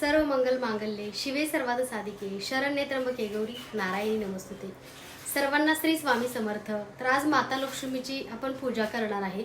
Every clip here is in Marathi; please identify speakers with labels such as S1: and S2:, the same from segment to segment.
S1: सर्व मंगल मांगल्ये शिवे सर्वात साधिके शरण्ये त्र्यंबके गौरी नारायणी नमस्तुते. सर्वांना श्री स्वामी समर्थ. तर आज माता लक्ष्मीची आपण पूजा करणार आहे.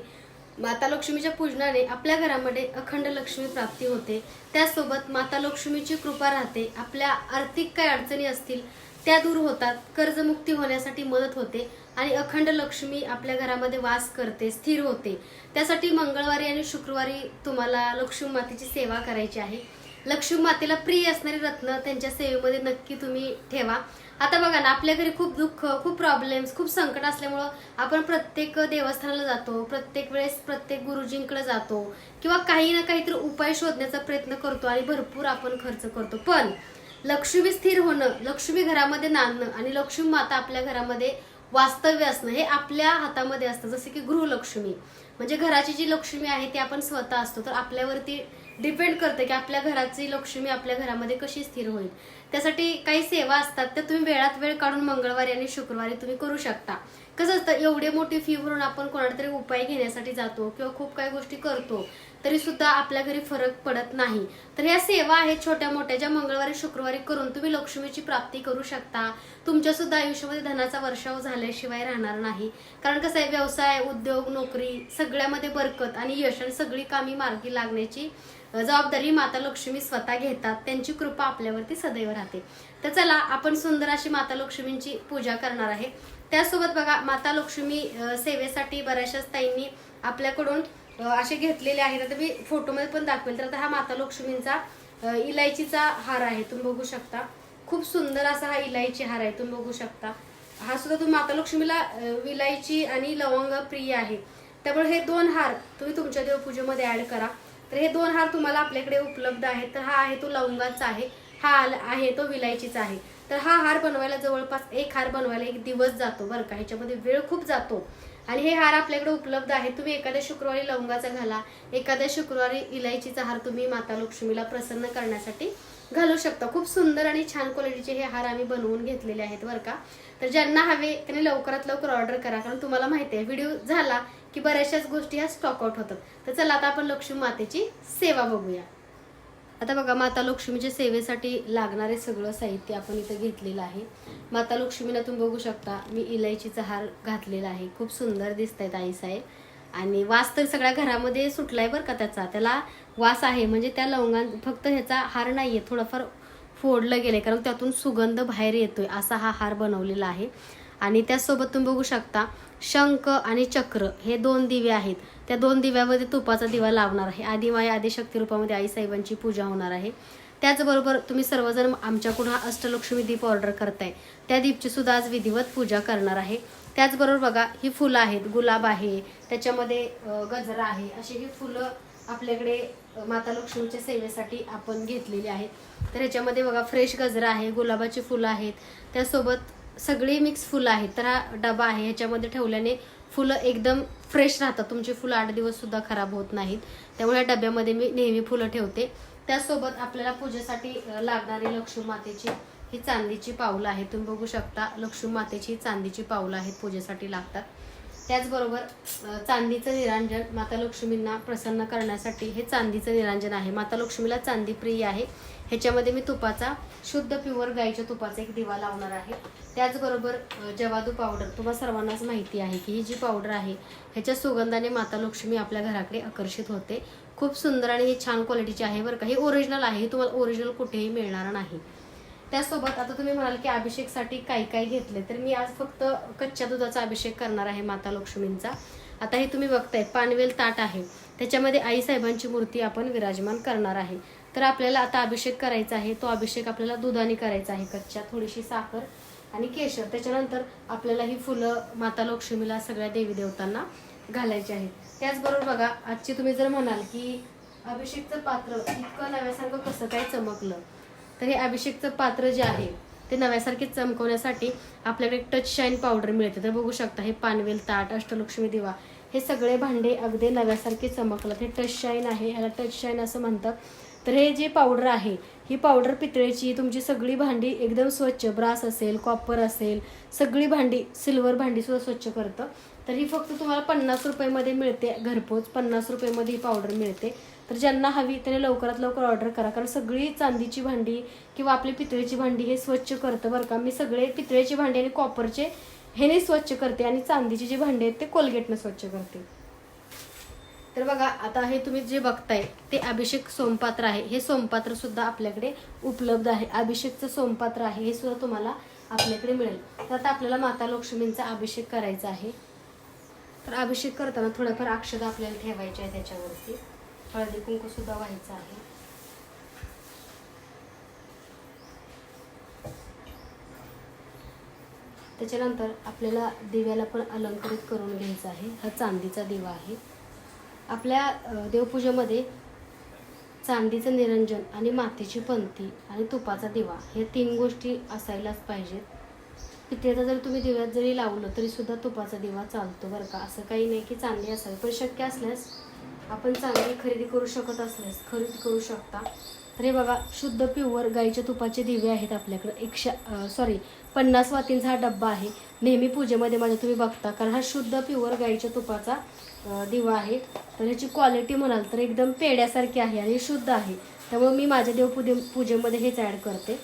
S1: माता लक्ष्मीच्या पूजनाने आपल्या घरामध्ये अखंड लक्ष्मी प्राप्ती होते. त्याचसोबत माता लक्ष्मीची कृपा राहते. आपल्या आर्थिक काही अडचणी असतील त्या दूर होतात. कर्जमुक्ती होण्यासाठी मदत होते आणि अखंड लक्ष्मी आपल्या घरामध्ये वास करते स्थिर होते. त्यासाठी मंगळवारी आणि शुक्रवारी तुम्हाला लक्ष्मी मातेची सेवा करायची आहे. लक्ष्मी मातेला प्रिय असणारी रत्न त्यांच्या सेवेमध्ये नक्की तुम्ही ठेवा. आता बघा ना आपल्या घरी खूप दुःख खूप प्रॉब्लेम्स खूप संकट असल्यामुळं आपण प्रत्येक देवस्थानाला जातो प्रत्येक वेळेस प्रत्येक गुरुजींकडे जातो किंवा काही ना काहीतरी उपाय शोधण्याचा प्रयत्न करतो आणि भरपूर आपण खर्च करतो. पण लक्ष्मी स्थिर होणं लक्ष्मी घरामध्ये नांदणं आणि लक्ष्मी माता आपल्या घरामध्ये वास्तव्य असणं हे आपल्या हातामध्ये असतं. जसं की गृहलक्ष्मी. म्हणजे घराची जी लक्ष्मी आहे ती आपण स्वतः असतो तर आपल्यावरती डिपेंड करते की आपल्या घराची लक्ष्मी आपल्या घरामध्ये कशी स्थिर होईल. त्यासाठी काही सेवा असतात त्या तुम्ही वेळात वेळ काढून मंगळवारी आणि शुक्रवारी तुम्ही करू शकता. कसं असतं एवढे मोठी फी भरून आपण कोणाला तरी उपाय घेण्यासाठी जातो किंवा खूप काही गोष्टी करतो तरी सुद्धा आपल्या घरी फरक पडत नाही. तर ह्या सेवा आहेत छोट्या मोठ्या ज्या मंगळवारी शुक्रवारी करून तुम्ही लक्ष्मीची प्राप्ती करू शकता. तुमच्या सुद्धा आयुष्यामध्ये धनाचा वर्षाव झाल्याशिवाय राहणार नाही. कारण कसं आहे व्यवसाय उद्योग नोकरी सगळ्यामध्ये बरकत आणि यश आणि सगळी कामी मार्गी लागण्याची जबाबदारी माता लक्ष्मी स्वतः घेतात त्यांची कृपा आपल्यावरती सदैव राहते. तर चला आपण सुंदर अशी माता लक्ष्मींची पूजा करणार आहे. त्यासोबत बघा माता लक्ष्मी सेवेसाठी बऱ्याचशाच ताईंनी आपल्याकडून असे घेतलेले आहेत. आता मी फोटोमध्ये पण दाखवेल. तर आता हा माता लक्ष्मींचा इलायचीचा हार आहे. तुम्ही बघू शकता. खूप सुंदर असा हा इलायची हार आहे. तुम्ही बघू शकता. हा सुद्धा तुम्ही माता लक्ष्मीला इलायची विलायची आणि लवंग प्रिय आहे. त्यामुळे हे दोन हार तुम्ही तुमच्या देवपूजेमध्ये ऍड करा. तर हे दोन हार तुम्हाला आपल्याकडे उपलब्ध आहेत. तर हा आहे तो लवंगाचा आहे. हा आहे तो विलायचीचा आहे. तर हा हार बनवायला जवळपास एक हार बनवायला एक दिवस जातो बरं का. ह्याच्यामध्ये वेळ खूप जातो. आणि हे हार आपल्याकडे उपलब्ध आहे. तुम्ही एखाद्या शुक्रवारी लवंगाचा घाला. एखाद्या शुक्रवारी इलायचीचा हार तुम्ही माता लक्ष्मीला प्रसन्न करण्यासाठी घालू शकता. खूप सुंदर आणि छान क्वालिटीचे हे हार आम्ही बनवून घेतलेले आहेत बरं का. तर ज्यांना हवे त्यांनी लवकरात लवकर ऑर्डर करा. कारण तुम्हाला माहिती आहे व्हिडिओ झाला की बऱ्याचशाच गोष्टी ह्या स्टॉकआउट होतात. तर चला आता आपण लक्ष्मी मातेची सेवा बघूया. आता बघा माता लक्ष्मीच्या सेवेसाठी लागणारे सगळं साहित्य आपण इथं घेतलेलं आहे. माता लक्ष्मीला तुम्ही बघू शकता मी इलायचीचा हार घातलेला आहे. खूप सुंदर दिसत आहेत आईसाहेब आणि वास तर सगळ्या घरामध्ये सुटलाय बरं का त्याचा. त्याला वास आहे म्हणजे त्या लवंगां फक्त ह्याचा हार नाही आहे थोडंफार फोडलं गेलंय कारण त्यातून सुगंध बाहेर येतोय असा हा हार बनवलेला आहे. आणि त्याचसोबत तुम्ही बघू शकता शंख आणि चक्र हे दोन दिवे आहेत. त्या दोन दिव्यामध्ये तुपाचा दिवा लावणार आहे. आधी माया आदिशक्ती रूपामध्ये आईसाहेबांची पूजा होणार आहे. त्याचबरोबर तुम्ही सर्वजण आमच्याकडून हा अष्टलक्ष्मी दीप ऑर्डर करताय. त्या दीपची सुद्धा आज विधिवत पूजा करणार आहे. त्याचबरोबर बघा ही फुलं आहेत. गुलाब आहे. त्याच्यामध्ये गजरा आहे. अशी ही फुलं आपल्याकडे माता लक्ष्मीच्या सेवेसाठी आपण घेतलेली आहेत. तर ह्याच्यामध्ये बघा फ्रेश गजरा आहे. गुलाबाची फुलं आहेत. त्यासोबत सगळी मिक्स फुलं आहेत. तर हा डबा आहे. ह्याच्यामध्ये ठेवल्याने फुलं एकदम फ्रेश राहतात. तुमची फुलं आठ दिवससुद्धा खराब होत नाहीत. त्यामुळे या डब्यामध्ये मी नेहमी फुलं ठेवते. त्यासोबत आपल्याला पूजेसाठी लागणारी लक्ष्मी मातेची ही चांदीची पावलं आहेत. तुम्ही बघू शकता लक्ष्मी मातेची ही चांदीची पावलं आहेत. पूजेसाठी लागतात. त्याचबरोबर चांदीचं निरांजन माता लक्ष्मींना प्रसन्न करण्यासाठी हे चांदीचं निरांजन आहे. माता लक्ष्मीला चांदी प्रिय आहे. ह्याच्यामध्ये मी तुपाचा शुद्ध प्युअर गाईच्या तुपाचा एक दिवा लावणार आहे. त्याचबरोबर जवादू पावडर तुम्हाला सर्वांनाच माहिती आहे की ही जी पावडर आहे ह्याच्या सुगंधाने माता लक्ष्मी आपल्या घराकडे आकर्षित होते. खूप सुंदर आणि हे छान क्वालिटीची आहे बरं का. हे ओरिजिनल आहे तुम्हाला ओरिजिनल कुठेही मिळणार नाही. त्यासोबत आता तुम्ही म्हणाल की अभिषेकसाठी काय काय घेतले तर मी आज फक्त कच्च्या दुधाचा अभिषेक करणार आहे माता लक्ष्मींचा. आता हे तुम्ही बघताय पानवेल ताट आहे. त्याच्यामध्ये आई साहेबांची मूर्ती आपण विराजमान करणार आहे. तर आपल्याला आता अभिषेक करायचा आहे. तो अभिषेक आपल्याला दुधाने करायचा आहे. कच्च्या थोडीशी साखर आणि केशर. त्याच्यानंतर आपल्याला ही फुलं माता लक्ष्मीला सगळ्या देवी देवतांना घालायची आहेत. त्याचबरोबर बघा आजची तुम्ही जर म्हणाल की अभिषेकचं पात्र इतकं नव्यासारखं कसं काय चमकलं? तर हे अभिषेकचं पात्र जे आहे ते नव्यासारखे चमकवण्यासाठी आपल्याकडे टच शाईन पावडर मिळते. तर बघू शकता हे पानवेल ताट अष्टलक्ष्मी दिवा हे सगळे भांडे अगदी नव्यासारखे चमकलं हे टच शाईन आहे. ह्याला टच शाईन असं म्हणतात. तर हे जे पावडर आहे ही पावडर पितळेची तुमची सगळी भांडी एकदम स्वच्छ ब्रास असेल कॉपर असेल सगळी भांडी सिल्वर भांडी सुद्धा स्वच्छ करतं. तर ही फक्त तुम्हाला पन्नास रुपयामध्ये मिळते घरपोच पन्नास रुपयामध्ये ही पावडर मिळते. तर ज्यांना हवी त्याने लवकरात लवकर ऑर्डर करा. कारण सगळी चांदीची भांडी किंवा आपली पितळेची भांडी हे स्वच्छ करतं बरं का. मी सगळे पितळेची भांडी आणि कॉपरचे हे नाही स्वच्छ करते आणि चांदीची जी भांडी आहेत ते कोलगेटनं स्वच्छ करते. तर बघा आता हे तुम्ही जे बघताय ते अभिषेक सोमपात्र आहे. हे सोमपात्र सुद्धा आपल्याकडे उपलब्ध आहे. अभिषेकचं सोमपात्र आहे हे सुद्धा तुम्हाला आपल्याकडे मिळेल. तर आता आपल्याला माता लक्ष्मींचा अभिषेक करायचा आहे. तर अभिषेक करताना थोडंफार अक्षदा आपल्याला ठेवायचे आहे त्याच्यावरती. हळदी कुंकू सुद्धा व्हायचं आहे. त्याच्यानंतर आपल्याला दिव्याला पण अलंकृत करून घ्यायचं आहे. हा चांदीचा दिवा आहे. आपल्या देवपूजेमध्ये चांदीचं निरंजन आणि मातीची पंथी आणि तुपाचा दिवा हे तीन गोष्टी असायलाच पाहिजेत. पित्याचा जर तुम्ही दिव्यात जरी लावलं तरीसुद्धा तुपाचा दिवा चालतो बरं का. असं काही नाही की चांदी असावी पण शक्य असल्यास आपण चांदी खरेदी करू शकत असल्यास खरेदी करू शकता. तर हे बघा शुद्ध प्युअर गाईच्या तुपाचे दिवे आहेत आपल्याकडे. एकशे सॉरी पन्नास वातींचा हा डब्बा आहे. नेहमी पूजेमध्ये माझ्या तुम्ही बघता कारण हा शुद्ध प्युअर गाईच्या तुपाचा दिवा आहे तर ह्याची क्वालिटी म्हणाल तर एकदम पेड्यासारखी आहे आणि शुद्ध आहे. त्यामुळे मी माझ्या देवपूजे पूजेमध्ये हेच ॲड करते.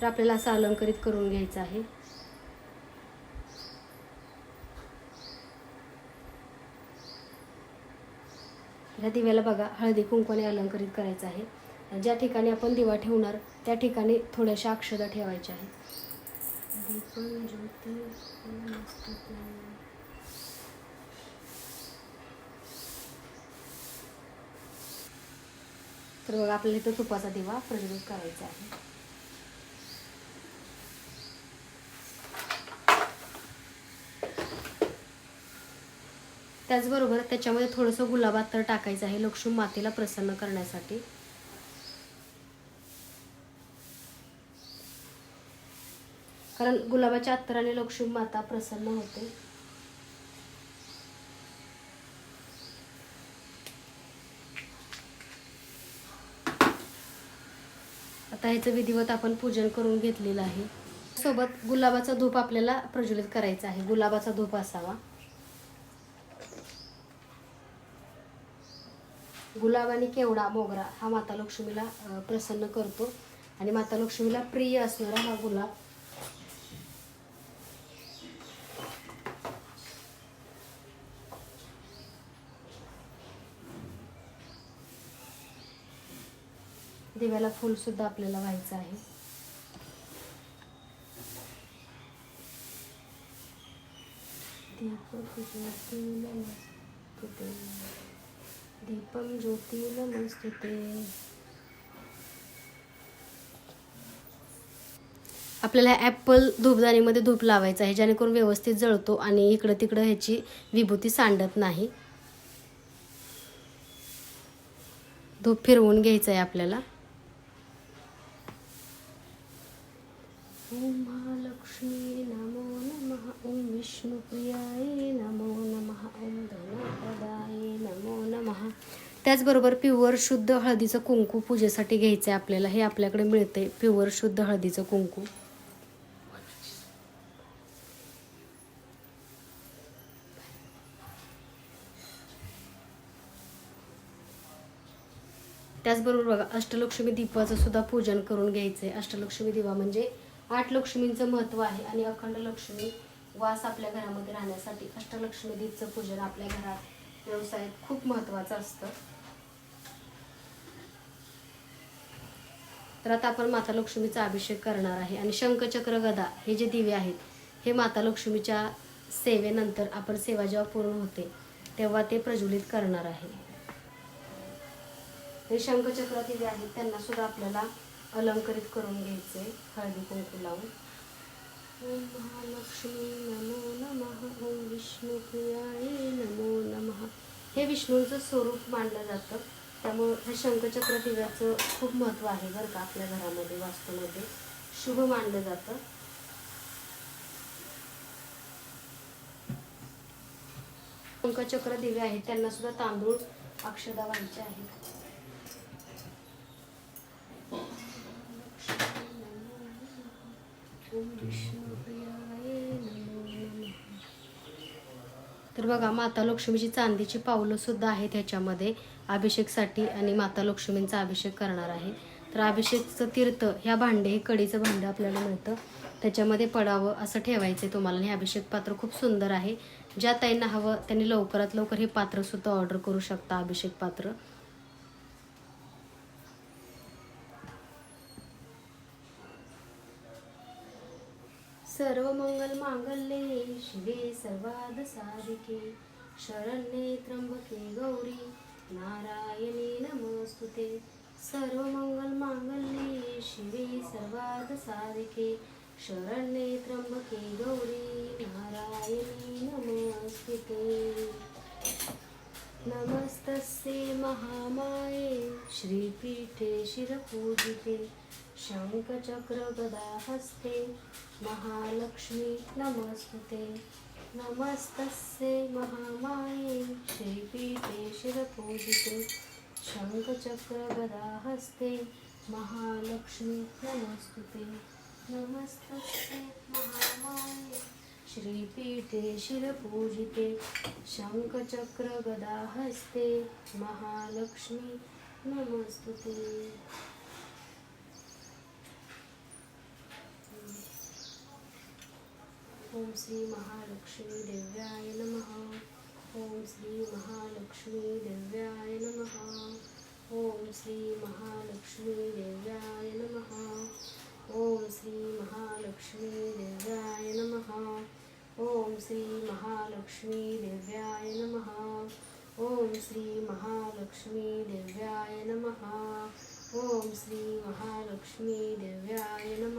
S1: तर आपल्याला असं अलंकरित करून घ्यायचं आहे. ह्या दिव्याला बघा हळदी कुंकवाने अलंकरित करायचं आहे. ज्या ठिकाणी आपण दिवा ठेवणार त्या ठिकाणी थोड्याशा अक्षदा ठेवायच्या आहेत. तर बघा आपल्याला इथं तुपाचा दिवा प्रज्वलित करायचा आहे. त्याचबरोबर त्याच्यामध्ये थोडंसं गुलाबात तर टाकायचं आहे लक्ष्मी मातेला प्रसन्न करण्यासाठी. कारण गुलाबाच्या अत्तराने लक्ष्मी माता प्रसन्न होते. आता ह्याचं विधिवत आपण पूजन करून घेतलेलं आहे. सोबत गुलाबाचा धूप आपल्याला प्रज्वलित करायचा आहे. गुलाबाचा धूप असावा. गुलाब आणि केवडा मोगरा हा माता लक्ष्मीला प्रसन्न करतो. आणि माता लक्ष्मीला प्रिय असणारा हा गुलाब दिव्याला फुल सुद्धा आपल्याला व्हायचं आहे. दीपम ज्योती नमस्तुते. आपल्याला ॲपल धूपदाणीमध्ये धूप लावायचं आहे जेणेकरून व्यवस्थित जळतो आणि इकडं तिकडं ह्याची विभूती सांडत नाही. धूप फिरवून घ्यायचं आहे आपल्याला ओम महालक्ष्मी नमो नमः ओम विष्णुप्रियाय नमो नमः. ओम धनप्रदाय नमो नमः. त्याचबरोबर प्युअर शुद्ध हळदीचं कुंकू पूजेसाठी घ्यायचं आहे आपल्याला. हे आपल्याकडे मिळते प्युअर शुद्ध हळदीचं कुंकू. त्याचबरोबर बघा अष्टलक्ष्मी दीपाचं सुद्धा पूजन करून घ्यायचं आहे अष्टलक्ष्मी दिवा म्हणजे आठ लक्ष्मींचं महत्त्व आहे आणि अखंड लक्ष्मी वास आपल्या घरामध्ये राहण्यासाठी अष्टलक्ष्मी दीपचं पूजन आपल्या घरात व्यवसायात खूप महत्त्वाचं असतं. तर आता आपण माता लक्ष्मीचा अभिषेक करणार आहे आणि शंखचक्र गदा हे जे दिवे आहेत हे माता लक्ष्मीच्या सेवेनंतर आपण सेवा जेव्हा पूर्ण होते तेव्हा ते प्रज्वलित करणार आहे. हे शंखचक्र दिवे आहेत त्यांना सुद्धा आपल्याला अलंकरित करून घ्यायचे हळदी कुंकू लावून. ओम महालक्ष्मी नमो नमः. ओम विष्णुप्रियाय नमो नमः. हे विष्णूंचं स्वरूप मानलं जातं. त्यामुळं हे शंखचक्र दिव्याचं खूप महत्त्व आहे बरं का आपल्या घरामध्ये वास्तूमध्ये. शुभ मानलं जातं. शंखचक्र दिवे आहेत त्यांना सुद्धा तांदूळ अक्षदा व्हायचे आहेत. विष्णू नमो नमः तर बघा माता लक्ष्मीची चांदीची पावलं सुद्धा आहेत ह्याच्यामध्ये. अभिषेकसाठी आणि माता लक्ष्मींचा अभिषेक करणार आहे. तर अभिषेकचं तीर्थ ह्या भांडे हे कडीचं भांडं आपल्याला मिळतं. त्याच्यामध्ये पडावं असं ठेवायचं आहे तुम्हाला हे अभिषेक पात्र खूप सुंदर आहे. ज्या ताईंना हवं त्यांनी लवकरात लवकर हे पात्रसुद्धा ऑर्डर करू शकता अभिषेक पात्र. सर्वमंगल मांगल्ये शिवे सर्वाद साधिके. शरण्ये त्र्यंबके गौरी नारायणी नमस्तुते. सर्वमंगल मांगल्ये शिवे सर्वाद साधिके. शरण्ये त्र्यंबके गौरी नारायणी नमोस्तुते. नमस्तस्ये महामाये श्रीपीठे शिरपूजिते. शङ्खचक्रगदाहस्ते महालक्ष्मी नमस्तुते नमस्तस्ये महामाये श्रीपीठे शिरपूजिते शङ्खचक्रगदाहस्ते महालक्ष्मी नमस्तुते। नमस्तस्ये महामाये श्रीपीठे शिरपूजिते शङ्खचक्रगदाहस्ते महालक्ष्मी नमस्तुते। ఓం శ్రీ మహాలక్ష్మి దివ్యాయ నమ ఓం శ్రీ మహాలక్ష్మి దివ్యాయ నమ ఓం శ్రీ మహాలక్ష్మి దివ్యాయ నమ ఓం శ్రీ మహాలక్ష్మి దివ్యాయ నమ ఓం శ్రీ మహాలక్ష్మి దివ్యాయ నమ ఓం శ్రీ మహాలక్ష్మి దివ్యాయ నమ ఓం శ్రీ మహాలక్ష్మి దివ్యాయ నమ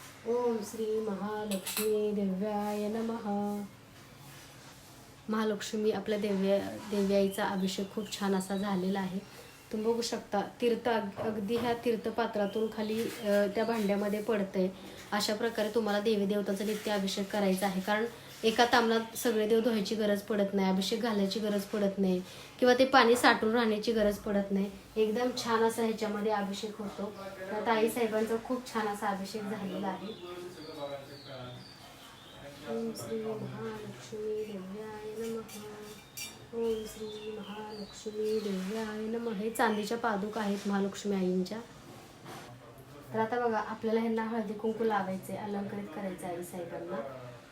S1: ओम श्री महालक्ष्मी देव्याय नम. महालक्ष्मी आपल्या देव्या देव्याईचा अभिषेक खूप छान असा झालेला आहे. तुम्ही बघू शकता तीर्थ अग- अगदी ह्या तीर्थपात्रातून खाली त्या भांड्यामध्ये पडतंय. अशा प्रकारे तुम्हाला देवी देवताचा नित्य अभिषेक करायचा आहे. कारण एका तामणात सगळे देव धुवायची गरज पडत नाही अभिषेक घालायची गरज पडत नाही किंवा ते पाणी साठून राहण्याची गरज पडत नाही. एकदम छान असा ह्याच्यामध्ये अभिषेक होतो. तर ताई साहेबांचा खूप छान असा अभिषेक झालेला आहे. ओम श्री महालक्ष्मी देव्याय नमः. ओम श्री महालक्ष्मी हे चांदीच्या पादुका आहेत महालक्ष्मी आईंच्या. तर आता बघा आपल्याला ह्यांना हळदी कुंकू लावायचे अलंकृत करायचे आई साहेबांना.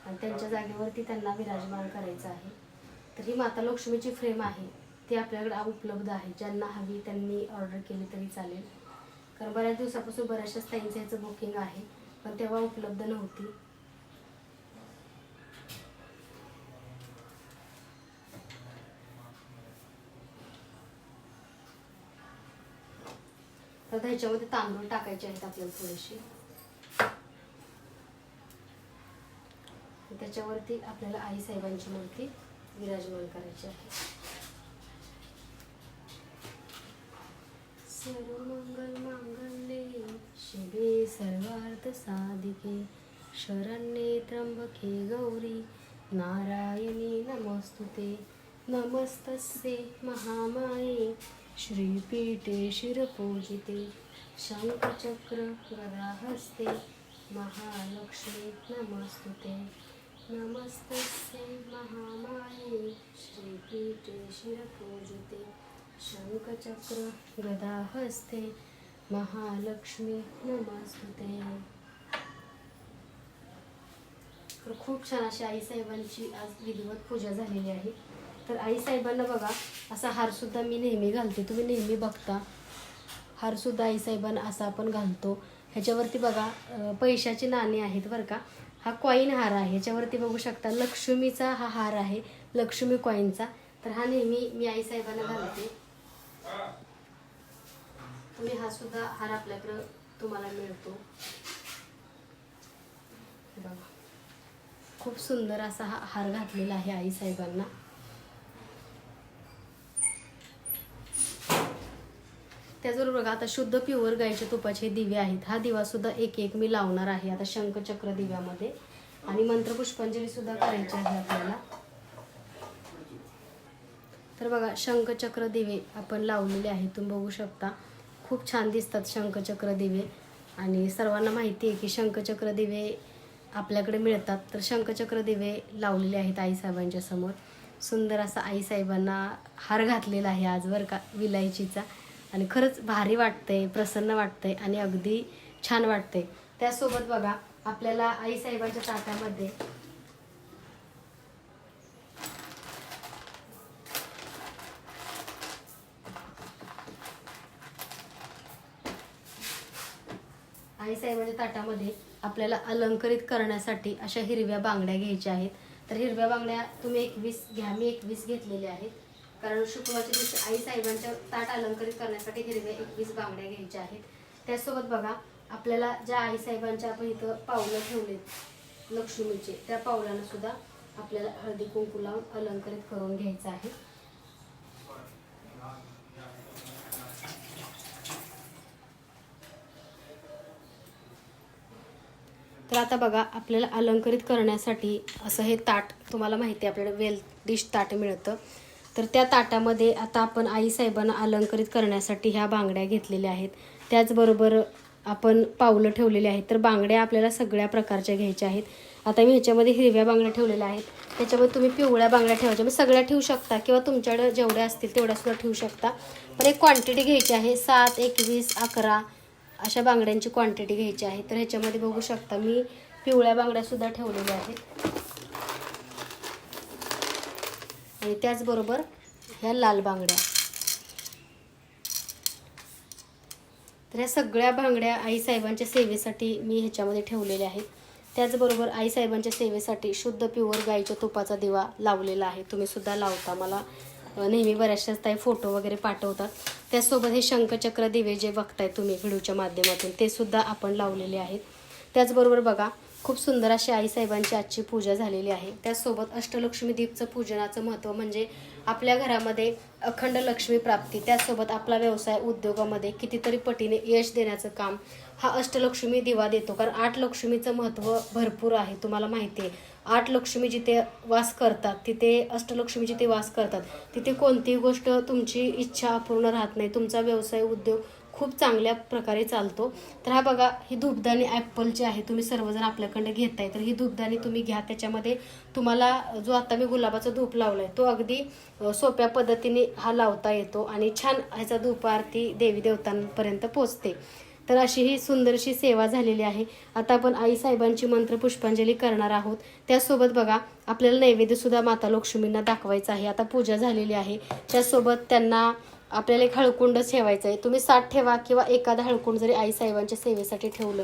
S1: आणि त्यांच्या जागेवरती त्यांना विराजमान करायचं आहे. तर ही माता लक्ष्मीची फ्रेम आहे. ती आपल्याकडे उपलब्ध आहे. ज्यांना हवी त्यांनी ऑर्डर केली तरी चालेल. कारण बऱ्याच दिवसापासून बऱ्याचशाच ताईंचं याचं बुकिंग आहे. पण तेव्हा उपलब्ध नव्हती. तर ह्याच्यामध्ये तांदूळ टाकायचे आहेत आपल्याला थोडेसे. त्याच्यावरती आपल्याला आई साहेबांची मूर्ती विराजमान करायची आहे. सर्वमंगल मांगल्ये शिवे सर्वार्थ साधिके शरण्ये त्र्यंबके गौरी नारायणी नमस्तुते. नमस्तस्ये महामाये श्रीपीठे शिरपूजिते. शङ्खचक्र गदाहस्ते महालक्ष्मी नमस्तुते. नमस्तस्य महामाये श्रीपीठे शिरपूजिते शङ्खचक्र गदाहस्ते महालक्ष्मी नमस्तुते तर खूप छान अशी आईसाहेबांची आज विधिवत पूजा झालेली आहे. तर आईसाहेबांना बघा असा हारसुद्धा मी नेहमी घालते. तुम्ही नेहमी बघता हारसुद्धा आईसाहेबांना असा आपण घालतो. ह्याच्यावरती बघा पैशाची नाणी आहेत बरं का. हा कॉईन हार आहे. ह्याच्यावरती बघू शकता लक्ष्मीचा हा हार आहे लक्ष्मी कॉईनचा तर हा नेहमी मी आईसाहेबांना घालते. तुम्ही हा सुद्धा हार आपल्याकडं तुम्हाला मिळतो. बघा. खूप सुंदर असा हा हार घातलेला आहे आई साहेबांना. त्याचबरोबर बघा आता शुद्ध प्युअर गाईच्या तुपाचे दिवे आहेत. हा दिवा सुद्धा एक एक मी लावणार आहे. आता शंखचक्र दिव्यामध्ये. आणि मंत्रपुष्पांजली सुद्धा करायची आहे आपल्याला. तर बघा शंखचक्र दिवे आपण लावलेले आहेत. तुम्ही बघू शकता. खूप छान दिसतात शंखचक्र दिवे. आणि सर्वांना माहिती आहे की शंखचक्र दिवे आपल्याकडे मिळतात. तर शंखचक्र दिवे लावलेले आहेत आईसाहेबांच्या समोर. सुंदर असा आईसाहेबांना हार घातलेला आहे आज बरं का? विलायचीचा. आणि खरंच भारी वाटतंय प्रसन्न वाटतंय आणि अगदी छान वाटतंय. त्यासोबत बघा आपल्याला आईसाहेबांच्या ताटामध्ये आईसाहेबांच्या ताटामध्ये आपल्याला अलंकरित करण्यासाठी अशा हिरव्या बांगड्या घ्यायच्या आहेत. तर हिरव्या बांगड्या तुम्ही एकवीस घ्या. मी एकवीस घेतलेल्या आहेत. कारण शुक्रवारच्या दिवशी आईसाहेबांच्या ताट अलंकरित करण्यासाठी हिरव्या एकवीस बांगड्या घ्यायच्या आहेत. त्यासोबत बघा आपल्याला ज्या आईसाहेबांच्या आपण इथं पावलं ठेवलेत लक्ष्मीचे त्या पावलांना सुद्धा आपल्याला हळदी कुंकू लावून अलंकरित करून घ्यायचं आहे. तर आता बघा आपल्याला अलंकरित करण्यासाठी असं हे ताट तुम्हाला माहिती आहे आपल्याला वेल डिश ताट मिळतं. तर त्या ताटामध्ये आता आपण आईसाहेबांना अलंकृत करण्यासाठी ह्या बांगड्या घेतलेल्या आहेत. त्याचबरोबर आपण पावलं ठेवलेली आहेत. तर बांगड्या आपल्याला सगळ्या प्रकारच्या घ्यायच्या आहेत. आता मी ह्याच्यामध्ये हिरव्या बांगड्या ठेवलेल्या आहेत. त्याच्यामध्ये तुम्ही पिवळ्या बांगड्या ठेवायच्या मग सगळ्या ठेवू शकता किंवा तुमच्याकडे जेवढ्या असतील तेवढ्या सुद्धा ठेवू शकता. पण एक क्वांटिटी घ्यायची आहे. सात एकवीस अकरा अशा बांगड्यांची क्वांटिटी घ्यायची आहे. तर ह्याच्यामध्ये बघू शकता मी पिवळ्या बांगड्यासुद्धा ठेवलेल्या आहेत. आणि त्याचबरोबर ह्या लाल बांगड्या. तर ह्या सगळ्या बांगड्या आईसाहेबांच्या सेवेसाठी मी ह्याच्यामध्ये ठेवलेल्या आहेत. त्याचबरोबर आईसाहेबांच्या सेवेसाठी शुद्ध प्युअर गाईच्या तुपाचा दिवा लावलेला आहे. तुम्ही सुद्धा लावता. मला नेहमी बऱ्याचशाच ताई फोटो वगैरे पाठवतात. त्याचसोबत हे शंखचक्र दिवे जे बघताय तुम्ही व्हिडिओच्या माध्यमातून ते सुद्धा आपण लावलेले आहेत. त्याचबरोबर बघा खूप सुंदर अशी आईसाहेबांची आजची पूजा झालेली आहे. त्याचसोबत अष्टलक्ष्मी दीपचं पूजनाचं महत्त्व म्हणजे आपल्या घरामध्ये अखंड लक्ष्मी प्राप्ती त्याचसोबत आपला व्यवसाय उद्योगामध्ये कितीतरी पटीने यश देण्याचं काम हा अष्टलक्ष्मी दिवा देतो. कारण आठ लक्ष्मीचं महत्त्व भरपूर आहे तुम्हाला माहिती आहे. आठ लक्ष्मी जिथे वास करतात तिथे अष्टलक्ष्मी जिथे वास करतात तिथे कोणतीही गोष्ट तुमची इच्छा अपूर्ण राहत नाही. तुमचा व्यवसाय उद्योग खूप चांगल्या प्रकारे चालतो. तर हा बघा ही धूपदाणी ॲपलची आहे तुम्ही सर्वजण आपल्याकडे घेताय. तर ही धूपदाणी तुम्ही घ्या. त्याच्यामध्ये तुम्हाला जो आता मी गुलाबाचा धूप लावलाय तो अगदी सोप्या पद्धतीने हा लावता येतो आणि छान ह्याचा धूप आरती देवी देवतांपर्यंत पोचते तर अशी ही सुंदरशी सेवा झालेली आहे. आता आपण आई साहेबांची मंत्र पुष्पांजली करणार आहोत. त्यासोबत बघा आपल्याला नैवेद्यसुद्धा माता लक्ष्मींना दाखवायचा आहे. आता पूजा झालेली आहे. त्यासोबत त्यांना आपल्याला एक हळकुंड ठेवायचं आहे तुम्ही साठ ठेवा किंवा एखादा हळकुंड जरी आई साहेबांच्या सेवेसाठी ठेवलं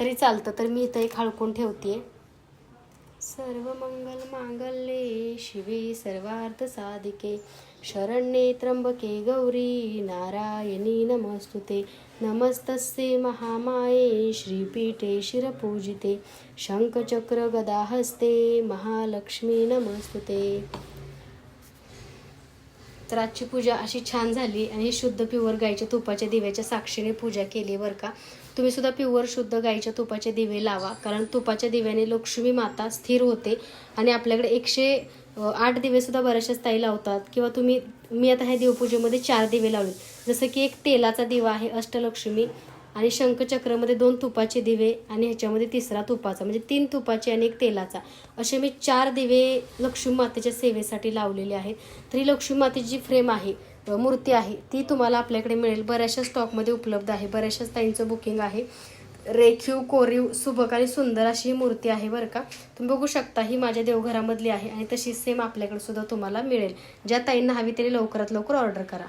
S1: तरी चालतं. तर मी इथं एक हळकुंड ठेवते सर्व मंगल मांगल्ये शिवे सर्वार्थ साधिके. शरण्ये त्र्यंबके गौरी नारायणी नमस्तुते. नमस्तस्ये महामाये श्रीपीठे शिरपूजिते. शंखचक्र गदाहस्ते महालक्ष्मी नमस्तुते. तर आजची पूजा अशी छान झाली आणि शुद्ध प्युअर गाईच्या तुपाच्या दिव्याच्या साक्षीने पूजा केली बरं का. तुम्ही सुद्धा प्युअर शुद्ध गाईच्या तुपाचे दिवे लावा कारण तुपाच्या दिव्याने लक्ष्मी माता स्थिर होते आणि आपल्याकडे एकशे आठ दिवेसुद्धा बऱ्याचशाच ताई लावतात. किंवा तुम्ही मी आता ह्या देवपूजेमध्ये चार दिवे लावले. जसं की एक तेलाचा दिवा आहे अष्टलक्ष्मी आणि शंखचक्रामध्ये दोन तुपाचे दिवे आणि ह्याच्यामध्ये तिसरा तुपाचा म्हणजे तीन तुपाचे आणि एक तेलाचा. असे मी चार दिवे लक्ष्मी मातेच्या सेवेसाठी लावलेले आहेत. तर ही लक्ष्मी मातेची जी फ्रेम आहे मूर्ती आहे ती तुम्हाला आपल्याकडे मिळेल. बऱ्याचशा स्टॉकमध्ये उपलब्ध आहे. बऱ्याचशाच ताईंचं बुकिंग आहे. रेखीव कोरीव सुबक आणि सुंदर अशी ही मूर्ती आहे बरं का. तुम्ही बघू शकता ही माझ्या देवघरामधली आहे आणि तशी सेम आपल्याकडे सुद्धा तुम्हाला मिळेल. ज्या ताईंना हवी तरी लवकरात लवकर ऑर्डर करा.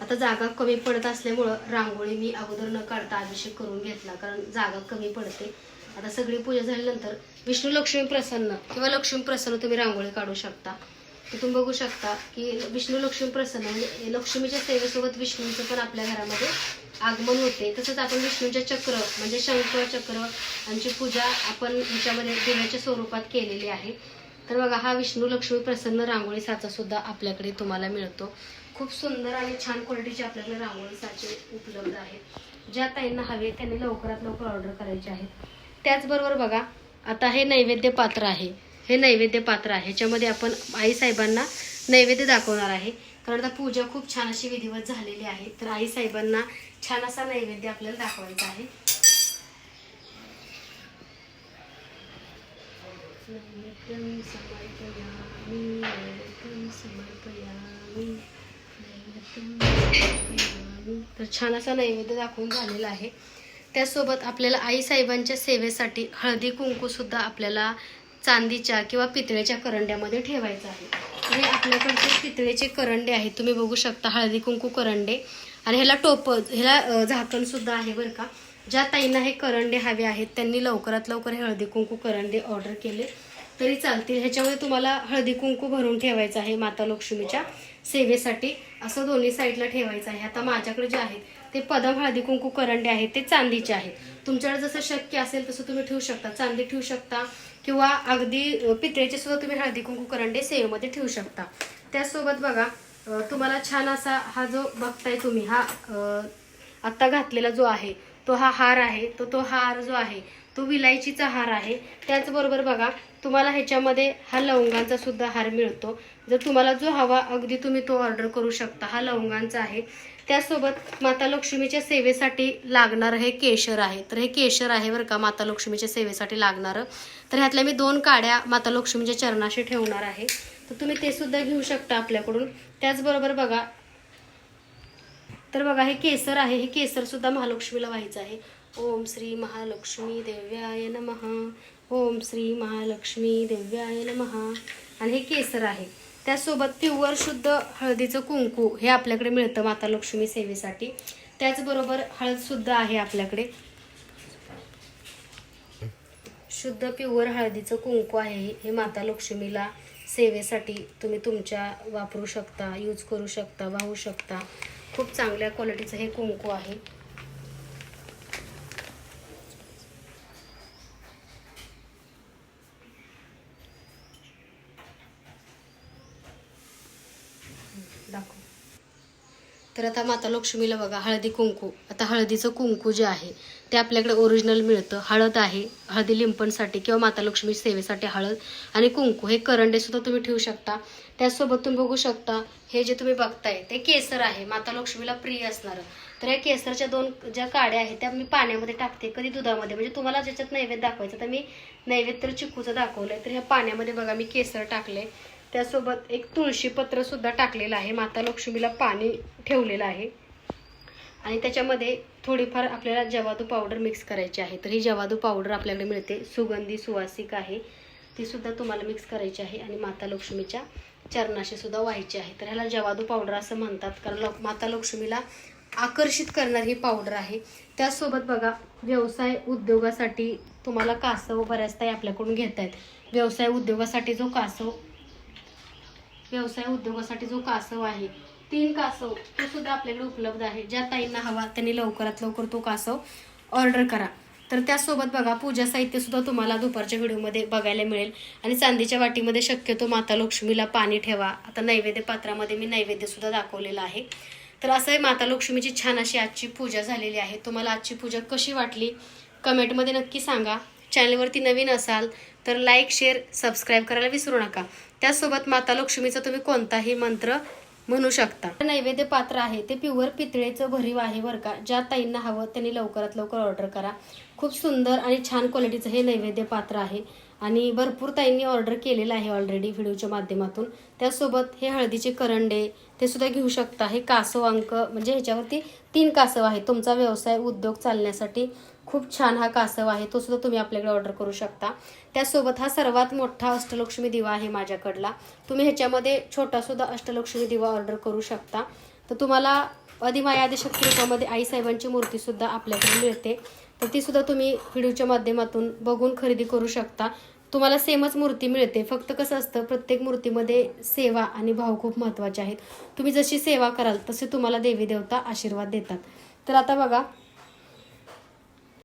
S1: आता जागा कमी पडत असल्यामुळं रांगोळी मी अगोदर न काढता अभिषेक करून घेतला कारण जागा कमी पडते. आता सगळी पूजा झाल्यानंतर विष्णू लक्ष्मी प्रसन्न किंवा लक्ष्मी प्रसन्न तुम्ही रांगोळी काढू शकता. तुम्ही बघू शकता की विष्णू लक्ष्मी प्रसन्न म्हणजे लक्ष्मीच्या सेवेसोबत विष्णूचं पण आपल्या घरामध्ये आगमन होते. तसंच आपण विष्णूच्या चक्र म्हणजे शंख चक्र यांची पूजा आपण ह्याच्यामध्ये दिव्याच्या स्वरूपात केलेली आहे. तर बघा हा विष्णू लक्ष्मी प्रसन्न रांगोळी साचा सुद्धा आपल्याकडे तुम्हाला मिळतो. खूप सुंदर आणि छान क्वालिटीचे आपल्याकडे रांगोळी साचे उपलब्ध आहेत. ज्या ताईंना हवे त्यांनी लवकरात लवकर ऑर्डर करायचे आहेत. त्याचबरोबर बघा आता हे नैवेद्य पात्र आहे. हे नैवेद्य पात्र आहे. ह्याच्यामध्ये आपण आई साहेबांना नैवेद्य दाखवणार आहे. कारण आता पूजा खूप छान अशी विधिवत झालेली आहे. तर आई साहेबांना छान असा नैवेद्य आपल्याला दाखवायचा आहे. नैवेद्यं समर्पयामी। तर छान असा नैवेद्य दाखवून झालेला आहे. त्यासोबत आपल्याला आई साहेबांच्या सेवेसाठी हळदी कुंकूसुद्धा आपल्याला चांदीच्या किंवा पितळेच्या करंड्यामध्ये ठेवायचं आहे. हे आपल्याकडचे पितळेचे करंडे आहेत तुम्ही बघू शकता हळदी कुंकू करंडे. आणि ह्याला टोप ह्याला झाकणसुद्धा आहे बरं का. ज्या ताईंना हे करंडे हवे आहेत त्यांनी लवकरात लवकर हे हळदी कुंकू करंडे ऑर्डर केले. तरी चालतील. ह्याच्यामध्ये तुम्हाला हळदी कुंकू भरून ठेवायचं आहे माता लक्ष्मीच्या. सेवेसाठी असं दोन्ही साईडला ठेवायचं आहे. आता माझ्याकडे जे आहेत ते पदम हळदी कुंकू करंडे आहेत ते चांदीचे आहेत. तुमच्याकडे जसं शक्य असेल तसं तुम्ही ठेवू शकता. चांदी ठेवू शकता किंवा अगदी पितळेचे सुद्धा तुम्ही हळदी कुंकू करंडे सेवेमध्ये ठेवू शकता. त्याचसोबत बघा तुम्हाला छान असा हा जो बघताय तुम्ही हा आत्ता घातलेला जो आहे तो हा हार आहे तो तो हार जो आहे तो विलायचीचा हार आहे. त्याचबरोबर बघा तुम्हाला ह्याच्यामध्ये हा लवंगांचा सुद्धा हार मिळतो. जर तुम्हाला जो हवा अगदी तुम्ही तो ऑर्डर करू शकता हा लवंगांचा आहे. त्यासोबत माता लक्ष्मीच्या सेवेसाठी लागणारं हे केशर आहे. तर हे केशर आहे बरं का माता लक्ष्मीच्या सेवेसाठी लागणारं. तर ह्यातल्या मी दोन काड्या माता लक्ष्मीच्या चरणाशी ठेवणार आहे. तर तुम्ही ते सुद्धा घेऊ शकता आपल्याकडून. त्याचबरोबर बघा तर बघा हे केसर आहे. हे केसर सुद्धा महालक्ष्मीला व्हायचं आहे. ओम श्री महालक्ष्मी देव्याय नमः. ओम श्री महालक्ष्मी देव्याय नमः. आणि हे केसर आहे. त्यासोबत प्युअर शुद्ध हळदीचं कुंकू हे आपल्याकडे मिळतं माता लक्ष्मी सेवेसाठी. त्याचबरोबर हळदसुद्धा आहे आपल्याकडे. शुद्ध प्युअर हळदीचं कुंकू आहे हे माता लक्ष्मीला सेवेसाठी तुम्ही तुमच्या वापरू शकता यूज करू शकता वाहू शकता. खूप चांगल्या क्वालिटीचं हे कुंकू आहे. दाखव. तर आता माता लक्ष्मीला बघा हळदी कुंकू. आता हळदीचं कुंकू जे आहे ते आपल्याकडे ओरिजिनल मिळतं. हळद आहे हळदी लिंपणसाठी किंवा माता लक्ष्मी सेवेसाठी हळद आणि कुंकू. हे करंडे सुद्धा तुम्ही ठेवू शकता. त्याचसोबत तुम्ही बघू शकता हे जे तुम्ही बघताय ते केसर आहे. माता लक्ष्मीला प्रिय असणारं. तर या केसरच्या दोन ज्या काड्या आहेत त्या मी पाण्यामध्ये टाकते कधी दुधामध्ये. म्हणजे तुम्हाला ज्याच्यात नैवेद्य दाखवायचं तर मी नैवेद्य तर चिकूचं दाखवलंय. तर ह्या पाण्यामध्ये बघा मी केसर टाकले त्यासोबत एक तुळशीपत्रसुद्धा सुद्धा टाकलेलं आहे. माता लक्ष्मीला पाणी ठेवलेलं आहे. आणि त्याच्यामध्ये थोडीफार आपल्याला जवादू पावडर मिक्स करायची आहे. तर ही जवादू पावडर आपल्याकडे मिळते. सुगंधी सुवासिक आहे. तीसुद्धा तुम्हाला मिक्स करायची आहे. आणि माता लक्ष्मीच्या चरणाशी सुद्धा व्हायची आहे. तर ह्याला जवादू पावडर असं म्हणतात. कारण माता लक्ष्मीला आकर्षित करणारी ही पावडर आहे. त्याचसोबत बघा व्यवसाय उद्योगासाठी तुम्हाला कासव बऱ्याचदा आपल्याकडून घेत आहेत व्यवसाय उद्योगासाठी जो कासव व्यवसाय उद्योगासाठी जो कासव आहे तीन कासव तो सुद्धा आपल्याकडे उपलब्ध आहे. ज्या ताईंना हवा त्यांनी लवकरात लवकर तो कासव ऑर्डर करा. तर त्यासोबत बघा पूजा साहित्य सुद्धा तुम्हाला दुपारच्या व्हिडिओमध्ये बघायला मिळेल. आणि चांदीच्या वाटीमध्ये शक्यतो माता लक्ष्मीला पाणी ठेवा. आता नैवेद्य पात्रामध्ये मी नैवेद्य सुद्धा दाखवलेला आहे. तर असं आहे माता लक्ष्मीची छान अशी आजची पूजा झालेली आहे. तुम्हाला आजची पूजा कशी वाटली? कमेंटमध्ये नक्की सांगा. चॅनलवरती नवीन असाल तर लाईक शेअर सबस्क्राईब करायला विसरू नका. त्यासोबत माता लक्ष्मीचा तुम्ही कोणताही मंत्र म्हणू शकता. नैवेद्य पात्र आहे ते प्युअर पितळेचं भरीव आहे बरं का. ज्या ताईंना हवं त्यांनी लवकरात लवकर ऑर्डर करा. खूप सुंदर आणि छान क्वालिटीचं हे नैवेद्य पात्र आहे. आणि भरपूर ताईंनी ऑर्डर केलेलं आहे ऑलरेडी व्हिडिओच्या माध्यमातून. त्यासोबत हे हळदीचे करंडे ते सुद्धा घेऊ शकता. हे कासव अंक म्हणजे ह्याच्यावरती तीन कासव आहे तुमचा व्यवसाय उद्योग चालण्यासाठी खूप छान हा कासव आहे. तो सुद्धा तुम्ही आपल्याकडे ऑर्डर करू शकता. त्यासोबत हा सर्वात मोठा अष्टलक्ष्मी दिवा आहे माझ्याकडला. तुम्ही ह्याच्यामध्ये छोटासुद्धा अष्टलक्ष्मी दिवा ऑर्डर करू शकता. तर तुम्हाला अधिमाया आदिशक्ती रूपामध्ये आईसाहेबांची मूर्तीसुद्धा आपल्याकडे मिळते. तर तीसुद्धा तुम्ही व्हिडिओच्या माध्यमातून बघून खरेदी करू शकता. तुम्हाला सेमच मूर्ती मिळते. फक्त कसं असतं प्रत्येक मूर्तीमध्ये सेवा आणि भाव खूप महत्त्वाचे आहेत. तुम्ही जशी सेवा कराल तसे तुम्हाला देवी देवता आशीर्वाद देतात. तर आता बघा